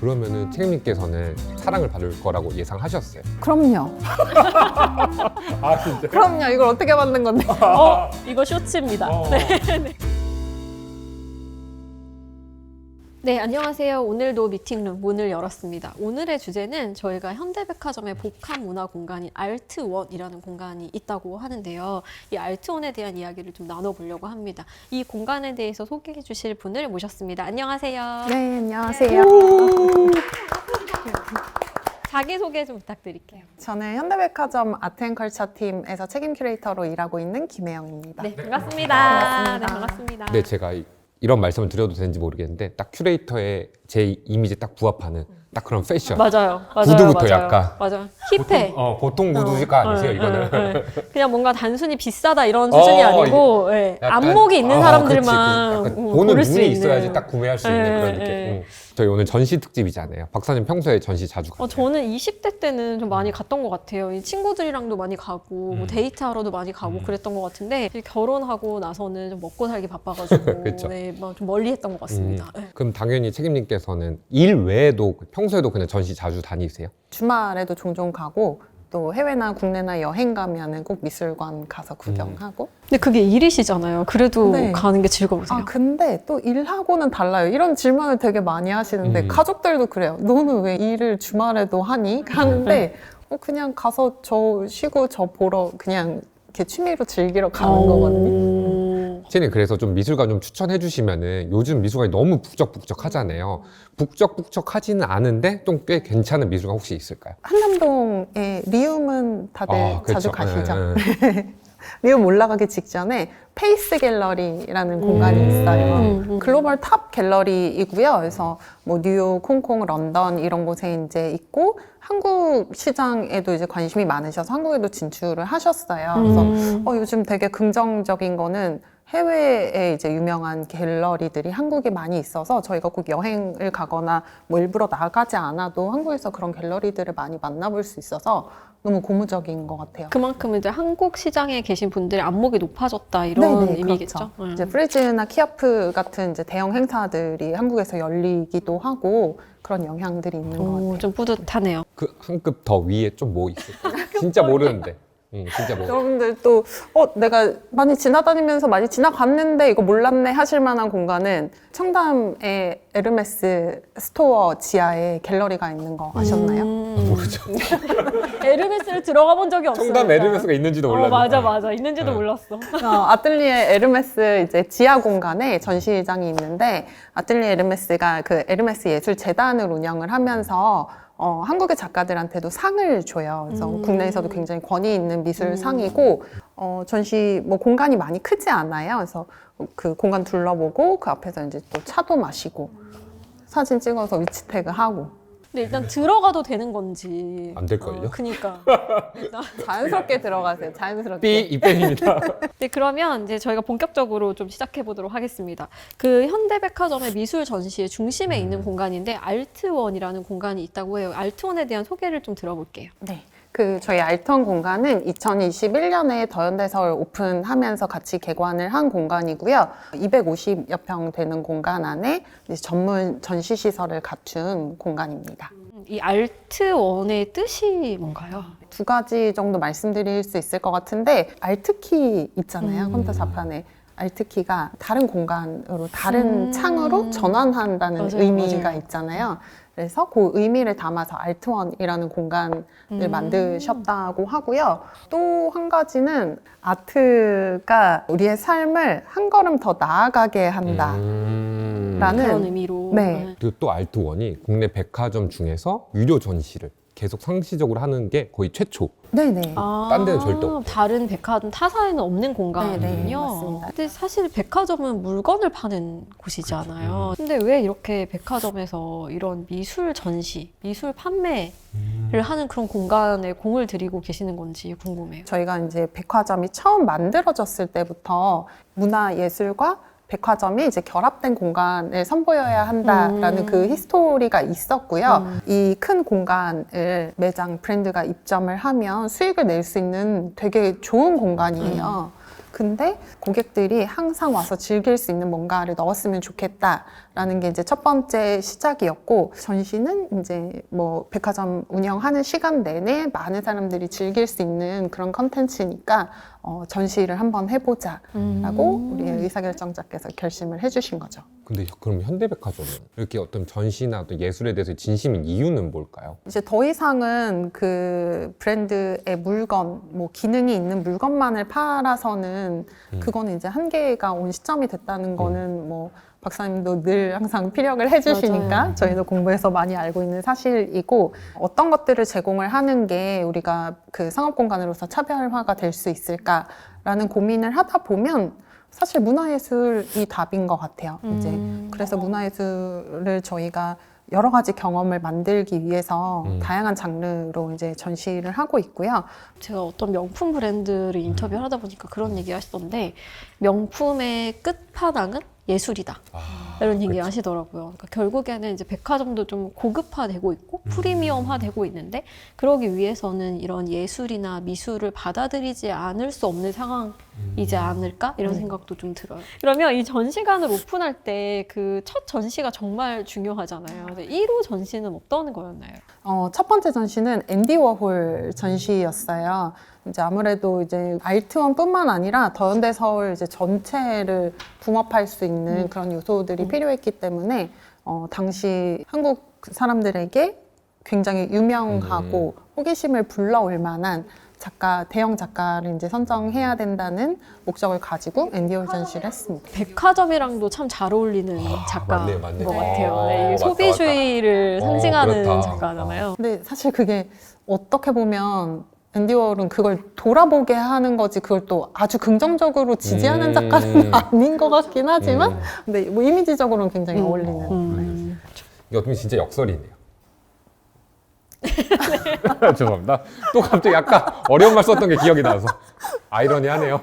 그러면은 책임님께서는 사랑을 받을 거라고 예상하셨어요. 그럼요. 아 진짜? 그럼요. 이걸 어떻게 만든 건데? 어, 이거 쇼츠입니다. 어. 네, 안녕하세요. 오늘도 미팅룸 문을 열었습니다. 오늘의 주제는 저희가 현대백화점의 복합 문화 공간인 알트원이라는 공간이 있다고 하는데요. 이 알트원에 대한 이야기를 좀 나눠보려고 합니다. 이 공간에 대해서 소개해 주실 분을 모셨습니다. 안녕하세요. 네, 안녕하세요. 자기소개 좀 부탁드릴게요. 저는 현대백화점 아트앤컬처 팀에서 책임 큐레이터로 일하고 있는 김혜영입니다. 네, 반갑습니다. 반갑습니다. 네, 반갑습니다. 네, 제가 이- 이런 말씀을 드려도 되는지 모르겠는데 딱 큐레이터의 제 이미지에 딱 부합하는 딱 그런 패션. 맞아요. 맞아요. 구두부터 맞아요. 약간. 맞아요. 힙해. 어, 보통 구두가 아니세요, 어, 이거는. 어, 어. 그냥 뭔가 단순히 비싸다 이런 수준이 어, 아니고 예, 약간- 안목이 있는 아, 사람들만 그치, 그치. 음, 보는 고를 수 눈이 있는. 있어야지 딱 구매할 수 있는 예, 그런 느낌. 예. 음. 저희 오늘 전시 특집이잖아요. 박사님 평소에 전시 자주 가요? 어, 저는 20대 때는 좀 많이 갔던 것 같아요. 이 친구들이랑도 많이 가고 뭐 음. 데이트하러도 많이 가고 음. 그랬던 것 같은데 이제 결혼하고 나서는 좀 먹고 살기 바빠가지고 그쵸. 네, 뭐좀 멀리 했던 것 같습니다. 음. 네. 그럼 당연히 책임님께서는 일 외에도 평 소에도 그냥 전시 자주 다니세요? 주말에도 종종 가고 또 해외나 국내나 여행 가면은 꼭 미술관 가서 구경하고. 근데 그게 일이시잖아요. 그래도 네. 가는 게 즐거우세요? 아 근데 또 일하고는 달라요. 이런 질문을 되게 많이 하시는데 음. 가족들도 그래요. 너는 왜 일을 주말에도 하니? 하는데 어, 그냥 가서 저 쉬고 저 보러 그냥 이렇게 취미로 즐기러 가는 어. 거거든요. 책임님 그래서 좀 미술관 좀 추천해 주시면은 요즘 미술관이 너무 북적북적하잖아요. 북적북적하지는 않은데 좀 꽤 괜찮은 미술관 혹시 있을까요? 한남동에 리움은 다들 아, 자주 그렇죠. 가시죠. 예, 예. 리움 올라가기 직전에 페이스 갤러리라는 공간이 있어요. 음, 음. 글로벌 탑 갤러리이고요. 그래서 뭐 뉴욕, 홍콩, 런던 이런 곳에 이제 있고 한국 시장에도 이제 관심이 많으셔서 한국에도 진출을 하셨어요. 그래서 음. 어, 요즘 되게 긍정적인 거는 해외에 이제 유명한 갤러리들이 한국에 많이 있어서 저희가 꼭 여행을 가거나 뭐 일부러 나가지 않아도 한국에서 그런 갤러리들을 많이 만나볼 수 있어서 너무 고무적인 것 같아요. 그만큼 이제 한국 시장에 계신 분들의 안목이 높아졌다 이런 네네, 의미겠죠. 그렇죠. 음. 이제 프리즈나 키아프 같은 이제 대형 행사들이 한국에서 열리기도 하고 그런 영향들이 있는 것 같아요. 오, 좀 뿌듯하네요. 그 한 급 더 위에 좀 뭐 있을까요? 진짜 모르는데. 응, 진짜 모르. 여러분들 또, 어, 내가 많이 지나다니면서 많이 지나갔는데 이거 몰랐네 하실 만한 공간은 청담에 에르메스 스토어 지하에 갤러리가 있는 거 아셨나요? 음. 모르죠. 에르메스를 들어가 본 적이 없어요. 청담 에르메스가 있는지도 어, 몰랐는데. 맞아 맞아 있는지도 네. 몰랐어. 어, 아틀리에 에르메스 이제 지하 공간에 전시장이 있는데 아틀리에 에르메스가 그 에르메스 예술 재단을 운영을 하면서 어, 한국의 작가들한테도 상을 줘요. 그래서 음. 국내에서도 굉장히 권위 있는 미술상이고 어, 전시 뭐 공간이 많이 크지 않아요. 그래서 그 공간 둘러보고 그 앞에서 이제 또 차도 마시고 사진 찍어서 위치 태그 하고 근데 일단 들어가도 되는 건지 안 될걸요? 어, 그니까. 자연스럽게 들어가세요. 자연스럽게. 삐 입밴입니다. 네 그러면 이제 저희가 본격적으로 좀 시작해 보도록 하겠습니다. 그 현대백화점의 미술 전시의 중심에 음. 있는 공간인데 알트원이라는 공간이 있다고 해요. 알트원에 대한 소개를 좀 들어볼게요. 네. 그 저희 알턴 공간은 2021년에 더현대서울 오픈하면서 같이 개관을 한 공간이고요. 250여 평 되는 공간 안에 전문 전시 시설을 갖춘 공간입니다. 이 알트원의 뜻이 뭔가요? 두 가지 정도 말씀드릴 수 있을 것 같은데 알트키 있잖아요. 음. 컴퓨터 자판에 알트키가 다른 공간으로 다른 음. 창으로 전환한다는 맞아요, 의미가 맞아요. 있잖아요. 그래서 그 의미를 담아서 알트원이라는 공간을 음. 만드셨다고 하고요. 또 한 가지는 아트가 우리의 삶을 한 걸음 더 나아가게 한다. 음. 라는 그런 의미로. 네. 그리고 또 알트원이 국내 백화점 중에서 유료 전시를 계속 상시적으로 하는 게 거의 최초. 네네. 아, 딴 데는 절대 없고. 다른 백화점 타사에는 없는 공간이군요. 네, 네, 맞습니다. 근데 사실 백화점은 물건을 파는 곳이잖아요. 근데 왜 이렇게 백화점에서 이런 미술 전시, 미술 판매를 하는 그런 공간에 공을 들이고 계시는 건지 궁금해요. 저희가 이제 백화점이 처음 만들어졌을 때부터 문화 예술과 백화점이 이제 결합된 공간을 선보여야 한다라는 음. 그 히스토리가 있었고요. 음. 이큰 공간을 매장 브랜드가 입점을 하면 수익을 낼 수 있는 되게 좋은 공간이에요. 근데 고객들이 항상 와서 즐길 수 있는 뭔가를 넣었으면 좋겠다 라는 게 이제 첫 번째 시작이었고 전시는 이제 뭐 백화점 운영하는 시간 내내 많은 사람들이 즐길 수 있는 그런 컨텐츠니까 어, 전시를 한번 해보자 라고 음. 우리 의사결정자께서 결심을 해주신 거죠. 근데 그럼 현대백화점은 이렇게 어떤 전시나 어떤 예술에 대해서 진심인 이유는 뭘까요? 이제 더 이상은 그 브랜드의 물건, 뭐 기능이 있는 물건만을 팔아서는 음. 그거는 이제 한계가 온 시점이 됐다는 거는 뭐 박사님도 늘 항상 피력을 해주시니까 맞아요. 저희도 공부해서 많이 알고 있는 사실이고 어떤 것들을 제공을 하는 게 우리가 그 상업 공간으로서 차별화가 될 수 있을까라는 고민을 하다 보면 사실 문화예술이 답인 것 같아요. 이제 음. 그래서 문화예술을 저희가 여러 가지 경험을 만들기 위해서 음. 다양한 장르로 이제 전시를 하고 있고요. 제가 어떤 명품 브랜드를 인터뷰를 하다 보니까 그런 얘기 하시던데 명품의 끝판왕은 예술이다. 아, 이런 얘기 그쵸. 하시더라고요. 그러니까 결국에는 이제 백화점도 좀 고급화되고 있고 프리미엄화되고 있는데 그러기 위해서는 이런 예술이나 미술을 받아들이지 않을 수 없는 상황이지 않을까 이런 네. 생각도 좀 들어요. 그러면 이 전시관을 오픈할 때 그 첫 전시가 정말 중요하잖아요. 근데 1호 전시는 어떤 거였나요? 어, 첫 번째 전시는 앤디 워홀 전시였어요. 이제 아무래도 이제 알트원뿐만 아니라 더현대 서울 이제 전체를 붕업할 수 있는 음. 그런 요소들이 음. 필요했기 때문에 어, 당시 한국 사람들에게 굉장히 유명하고 호기심을 불러올 만한 작가 대형 작가를 이제 선정해야 된다는 목적을 가지고 앤디 워홀 전시를 했습니다. 백화점이랑도 참 잘 어울리는 작가인 맞네, 맞네. 것 네. 같아요. 네, 이게 맞다, 소비주의를 맞다. 어, 상징하는 그렇다. 작가잖아요. 근데 사실 그게 어떻게 보면 앤디 워홀은 그걸 돌아보게 하는 거지 그걸 또 아주 긍정적으로 지지하는 음. 작가는 아닌 것 같긴 하지만 음. 근데 뭐 이미지적으로는 굉장히 음. 어울리는 음. 이게 어떻게 보면 진짜 역설이네요. 죄송합니다. 또 갑자기 약간 어려운 말 썼던 게 기억이 나서 아이러니하네요.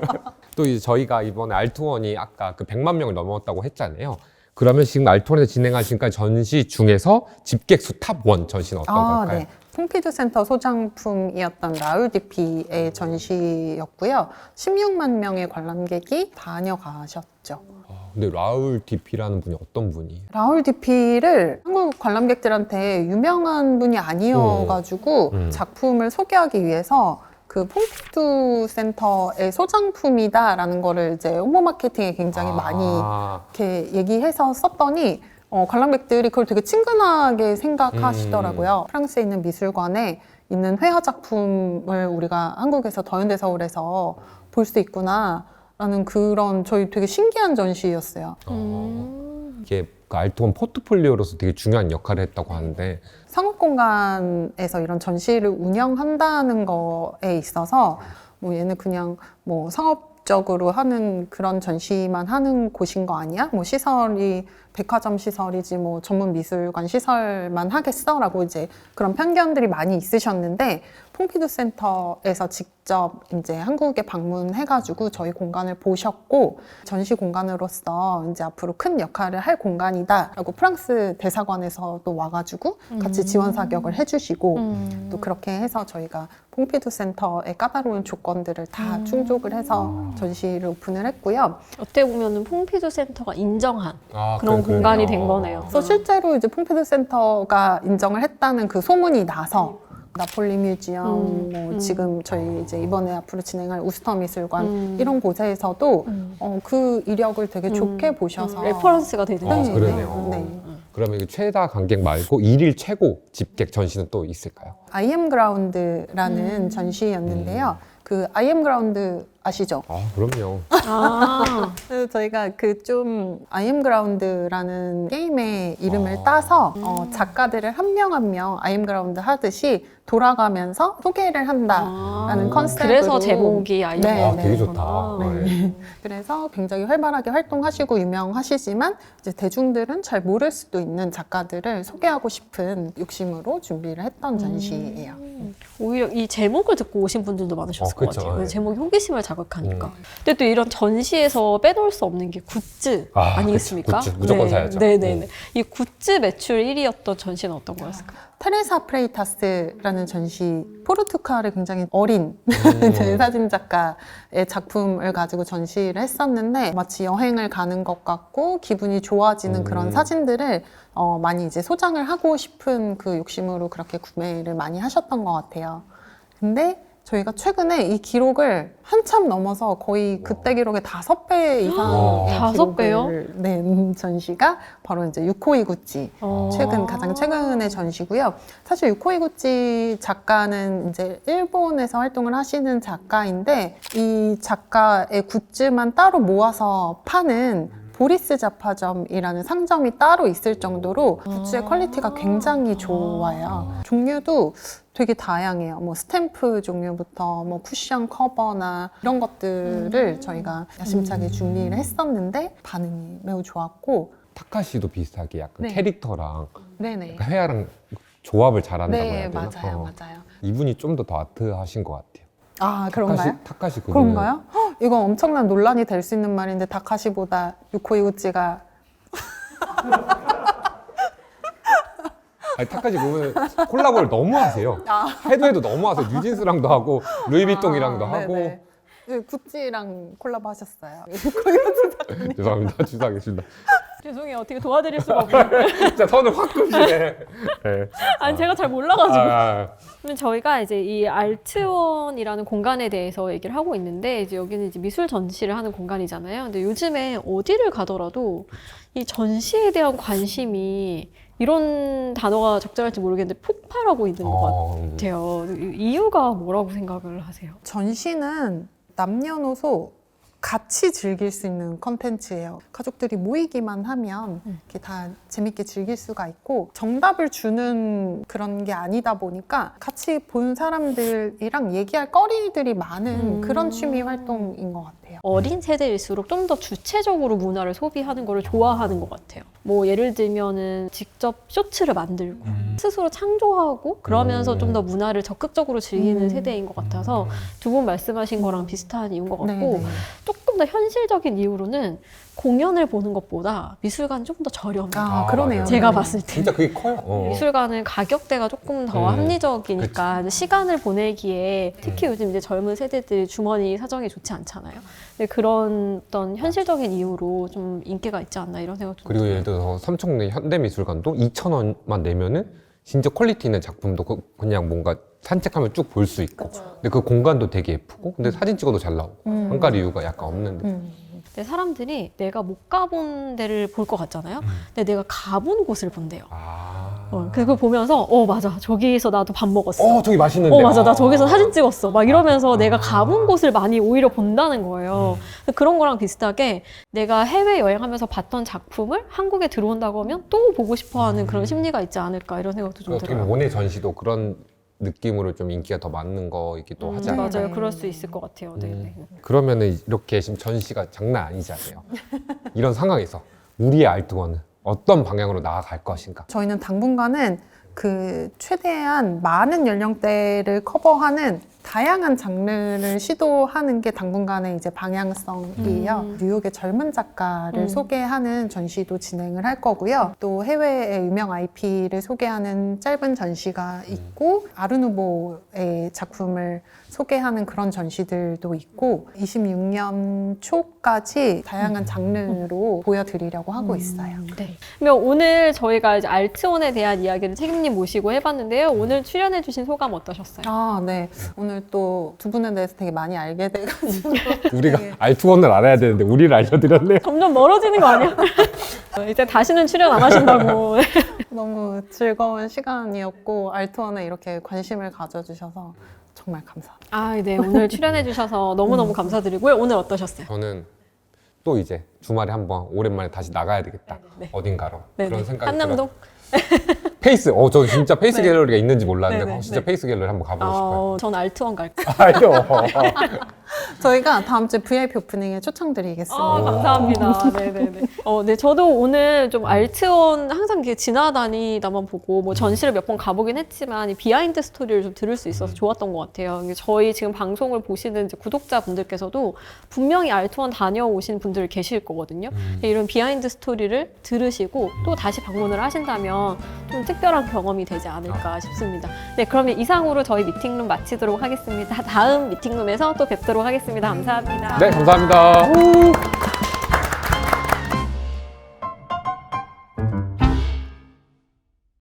또 이제 저희가 이번에 알투원이 아까 그 100만 명을 넘었다고 했잖아요. 그러면 지금 알투원에서 진행하신 까 전시 중에서 집객 수 탑 원 전시는 어떤 아, 걸까요? 네. 폼피드 센터 소장품이었던 라울 디피의 전시였고요. 16만 명의 관람객이 다녀가셨죠. 아, 근데 라울 디피라는 분이 어떤 분이에요? 라울 디피를 한국 관람객들한테 유명한 분이 아니어가지고 음. 작품을 소개하기 위해서 그 폼피두 센터의 소장품이다라는 거를 이제 홍보 마케팅에 굉장히 많이 아, 이렇게 얘기해서 썼더니 어, 관람객들이 그걸 되게 친근하게 생각하시더라고요. 프랑스에 있는 미술관에 있는 회화 작품을 우리가 한국에서 더현대 서울에서 볼 수 있구나라는 그런 저희 되게 신기한 전시였어요. 어, 음. 이게 그 알투원 포트폴리오로서 되게 중요한 역할을 했다고 하는데 상업 공간에서 이런 전시를 운영한다는 거에 있어서 뭐 얘는 그냥 뭐 상업 적으로 하는 그런 전시만 하는 곳인 거 아니야? 뭐 시설이 백화점 시설이지 뭐 전문 미술관 시설만 하겠어라고 이제 그런 편견들이 많이 있으셨는데 폼피두 센터에서 직접 이제 한국에 방문해가지고 저희 공간을 보셨고 전시 공간으로서 이제 앞으로 큰 역할을 할 공간이다라고 프랑스 대사관에서도 와가지고 같이 지원 사격을 해주시고 음. 또 그렇게 해서 저희가 폼피두 센터의 까다로운 조건들을 다 음. 충족을 해서 전시를 오픈을 했고요. 어떻게 보면은 퐁피두 센터가 인정한 아, 그런 공간이 된 거네요. 그래서 실제로 이제 폼피두 센터가 인정을 했다는 그 소문이 나서 나폴리 뮤지엄, 음, 뭐 음. 지금 저희 이제 이번에 앞으로 진행할 우스터 미술관 음. 이런 곳에서도 음. 어, 그 이력을 되게 음. 좋게 보셔서 음, 레퍼런스가 되는 어, 거죠. 그러네요. 네. 그러면 이게 최다 관객 말고 일일 최고 집객 전시는 또 있을까요? 아이엠 그라운드라는 음. 전시였는데요. 그 아이엠 그라운드 아시죠? 아, 그럼요. 아, 그래서 저희가 그좀 아이엠 그라운드라는 게임의 이름을 아. 따서 어, 작가들을 한 명 한명 아이엠 그라운드 하듯이 돌아가면서 소개를 한다라는 아. 컨셉으로 그래서 제목이 아이엠 네, 아, 네. 되게 좋다. 아, 네. 그래서 굉장히 활발하게 활동하시고 유명하시지만 이제 대중들은 잘 모를 수도 있는 작가들을 소개하고 싶은 욕심으로 준비를 했던 전시예요. 음. 오히려 이 제목을 듣고 오신 분들도 많으셨어요. 있을 것 그쵸. 같아요. 네. 제목이 호기심을 자극하니까. 음. 근데 또 이런 전시에서 빼놓을 수 없는 게 굿즈 아, 아, 니겠습니까 그쵸. 굿즈 무조건 사야죠. 네네네. 음. 이 굿즈 매출 1위였던 전시는 어떤 거였을까요? 테레사 프레이타스라는 전시 포르투갈의 굉장히 어린 음. 제 사진 작가의 작품을 가지고 전시를 했었는데 마치 여행을 가는 것 같고 기분이 좋아지는 그런 음. 사진들을 어, 많이 이제 소장을 하고 싶은 그 욕심으로 그렇게 구매를 많이 하셨던 것 같아요. 근데 저희가 최근에 이 기록을 한참 넘어서 거의 그때 기록의 다섯 배 이상의 다섯 배요? 기록을 낸 전시가 바로 이제 유코이 구찌 어. 최근 가장 최근의 전시고요. 사실 유코이 구찌 작가는 이제 일본에서 활동을 하시는 작가인데 이 작가의 굿즈만 따로 모아서 파는 보리스 자파점이라는 상점이 따로 있을 정도로 굿즈의 퀄리티가 굉장히 좋아요. 종류도 되게 다양해요. 뭐 스탬프 종류부터 뭐 쿠션 커버나 이런 것들을 저희가 야심차게 준비를 했었는데 반응이 매우 좋았고 타카시도 비슷하게 약간 네. 캐릭터랑 네네. 그러니까 회화랑 조합을 잘한다고 네 해야 되나? 맞아요 어. 맞아요. 이분이 좀 더 더 아트하신 것 같아요. 아 그런가요? 타카시 그분은 그런가요? 헉, 이거 엄청난 논란이 될 수 있는 말인데 다카시보다 유코이 구찌가 아니, 타카시 보면 콜라보를 너무 하세요. 아. 해도 해도 너무 하세요. 뉴진스랑도 하고 루이비통이랑도 아, 하고 네네. 네, 구찌랑 콜라보 하셨어요. 죄송합니다. 주사하겠습니다. 죄송해요. 어떻게 도와드릴 수가 없네요. 진짜 선을 확 끄시네. 네. 아니 제가 잘 몰라가지고. 아, 그러면 저희가 이제 이 알트원이라는 공간에 대해서 얘기를 하고 있는데 이제 여기는 이제 미술 전시를 하는 공간이잖아요. 근데 요즘에 어디를 가더라도 이 전시에 대한 관심이 이런 단어가 적절할지 모르겠는데 폭발하고 있는 것 어, 같아요. 이- 이유가 뭐라고 생각을 하세요? 전시는 남녀노소 같이 즐길 수 있는 컨텐츠예요. 가족들이 모이기만 하면 음. 이렇게 다 재밌게 즐길 수가 있고 정답을 주는 그런 게 아니다 보니까 같이 본 사람들이랑 얘기할 거리들이 많은 음. 그런 취미 활동인 것 같아요. 어린 세대일수록 좀 더 주체적으로 문화를 소비하는 거를 좋아하는 것 같아요. 뭐 예를 들면은 직접 쇼츠를 만들고 음. 스스로 창조하고 그러면서 음. 좀더 문화를 적극적으로 즐기는 음. 세대인 것 같아서 두 분 말씀하신 거랑 비슷한 이유인 것 같고 네, 네. 조금 더 현실적인 이유로는 공연을 보는 것보다 미술관 좀더 저렴해요. 아, 아, 그러네요. 맞아요. 제가 네. 봤을 때. 진짜 그게 커요. 어. 미술관은 가격대가 조금 더 음, 합리적이니까 시간을 보내기에 특히 요즘 이제 젊은 세대들이 주머니 사정이 좋지 않잖아요. 근데 그런 어떤 현실적인 이유로 좀 인기가 있지 않나 이런 생각도 그리고. 예를 들어서 삼청리 현대미술관도 2천 원만 내면은 진짜 퀄리티 있는 작품도 그- 그냥 뭔가 산책하면 쭉 볼 수 있고 근데 그 공간도 되게 예쁘고 근데 사진 찍어도 잘 나오고 음. 한 가지 이유가 약간 없는데 음. 근데 사람들이 내가 못 가본 데를 볼 것 같잖아요. 음. 근데 내가 가본 곳을 본대요. 아. 어, 그거 보면서 어 맞아 저기서 나도 밥 먹었어. 어 저기 맛있는데 어 맞아 나 아. 저기서 사진 찍었어 막 이러면서 아. 내가 가본 곳을 많이 오히려 본다는 거예요 음. 그런 거랑 비슷하게 내가 해외 여행하면서 봤던 작품을 한국에 들어온다고 하면 또 보고 싶어하는 그런 심리가 있지 않을까 이런 생각도 좀 음. 어떻게 보면 들어요 모네 전시도 그런 느낌으로 좀 인기가 더 많는 거이기도 하지 음, 않아요? 맞아요 네. 그럴 수 있을 것 같아요 네, 음. 네. 그러면은 이렇게 지금 전시가 장난 아니잖아요. 이런 상황에서 우리의 알트원은 어떤 방향으로 나아갈 것인가? 저희는 당분간은 그 최대한 많은 연령대를 커버하는 다양한 장르를 시도하는 게 당분간의 이제 방향성이에요. 음. 뉴욕의 젊은 작가를 음. 소개하는 전시도 진행을 할 거고요. 또 해외의 유명 IP를 소개하는 짧은 전시가 있고 아르누보의 작품을 소개하는 그런 전시들도 있고 26년 초까지 다양한 장르로 보여드리려고 하고 있어요. 네. 그러면 오늘 저희가 이제 알트원에 대한 이야기를 책임님 모시고 해봤는데요 오늘 출연해주신 소감 어떠셨어요? 아, 네. 오늘 또 두 분에 대해서 되게 많이 알게 돼가지고 우리가 알트원을 알아야 되는데 우리를 알려드렸네요. 점점 멀어지는 거 아니야? 이제 다시는 출연 안 하신다고 너무 즐거운 시간이었고 알트원에 이렇게 관심을 가져주셔서 정말 감사합니다. 아, 네. 오늘 출연해주셔서 너무너무 감사드리고요. 오늘 어떠셨어요? 저는 또 이제 주말에 한번 오랜만에 다시 나가야 되겠다. 네. 어딘가로 네, 그런 네. 생각이 한남동? 페이스. 어, 저 진짜 페이스 네. 갤러리가 있는지 몰랐는데 네 네, 어, 진짜 네. 페이스 갤러리 한번 가보고 싶어요. 어, 전 알트원 갈게요. 아니요. 저희가 다음 주 VIP 오프닝에 초청드리겠습니다. 아, 감사합니다. 네네네. 어, 네, 저도 오늘 좀 알트원 항상 이렇게 지나다니다만 보고 뭐 전시를 몇 번 가보긴 했지만 이 비하인드 스토리를 좀 들을 수 있어서 좋았던 것 같아요. 이게 저희 지금 방송을 보시는 이제 구독자분들께서도 분명히 알트원 다녀오신 분들 계실 거거든요. 이런 비하인드 스토리를 들으시고 또 다시 방문을 하신다면 좀 특별한 경험이 되지 않을까 싶습니다. 네, 그러면 이상으로 저희 미팅룸 마치도록 하겠습니다. 다음 미팅룸에서 또 뵙도록 하겠습니다. 감사합니다. 네, 감사합니다.